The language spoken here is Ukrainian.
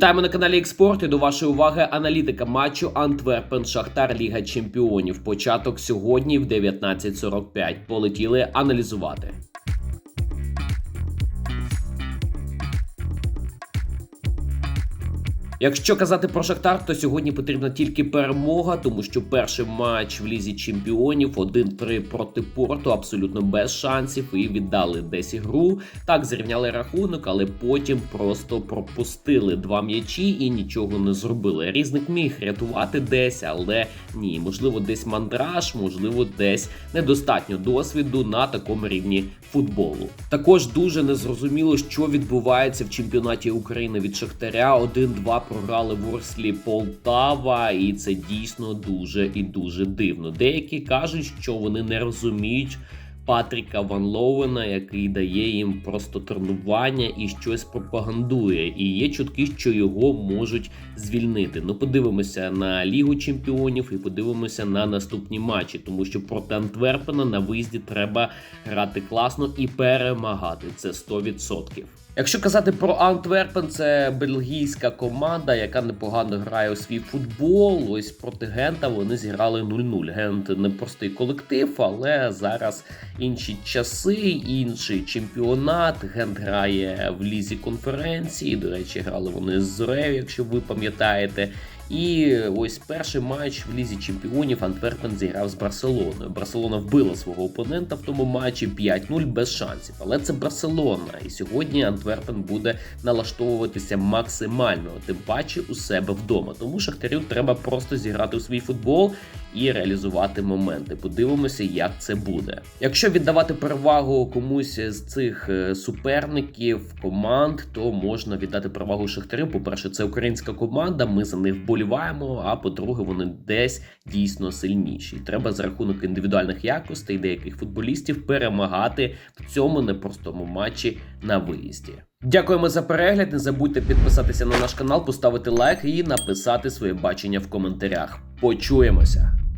Вітаємо на каналі Експорт і до вашої уваги аналітика матчу Антверпен Шахтар Ліга Чемпіонів. Початок сьогодні в 19.45. Полетіли аналізувати. Якщо казати про Шахтар, то сьогодні потрібна тільки перемога, тому що перший матч в лізі чемпіонів 1-3 проти порту, абсолютно без шансів, і віддали десь ігру. Так зрівняли рахунок, але потім просто пропустили два м'ячі і нічого не зробили. Різник міг рятувати десь, але ні, можливо, десь мандраж, можливо, десь недостатньо досвіду на такому рівні футболу. Також дуже незрозуміло, що відбувається в чемпіонаті України від Шахтаря. 1-2 програли в Орслі Полтава, і це дійсно дуже і дуже дивно. Деякі кажуть, що вони не розуміють. Патріка Ван Лоуена, який дає їм просто тренування і щось пропагандує. І є чутки, що його можуть звільнити. Ну, подивимося на Лігу Чемпіонів і подивимося на наступні матчі, тому що проти Антверпена на виїзді треба грати класно і перемагати. Це 100%. Якщо казати про Антверпен, це бельгійська команда, яка непогано грає у свій футбол. Ось проти Гента вони зіграли 0-0. Гент непростий колектив, але зараз інші часи, інший чемпіонат. Гент грає в лізі конференції. До речі, грали вони з Зорею, якщо ви пам'ятаєте. І ось перший матч в лізі чемпіонів Антверпен зіграв з Барселоною. Барселона вбила свого опонента в тому матчі 5-0 без шансів. Але це Барселона. І сьогодні Антверпен буде налаштовуватися максимально, тим паче у себе вдома. Тому Шахтарю треба просто зіграти у свій футбол і реалізувати моменти. Подивимося, як це буде. Якщо віддавати перевагу комусь з цих е, суперників команд, то можна віддати перевагу Шахтарю. По-перше, це українська команда. Ми за них вболіваємо. А по-друге, вони десь дійсно сильніші. Треба за рахунок індивідуальних якостей деяких футболістів перемагати в цьому непростому матчі на виїзді. Дякуємо за перегляд. Не забудьте підписатися на наш канал, поставити лайк і написати своє бачення в коментарях. Почуємося!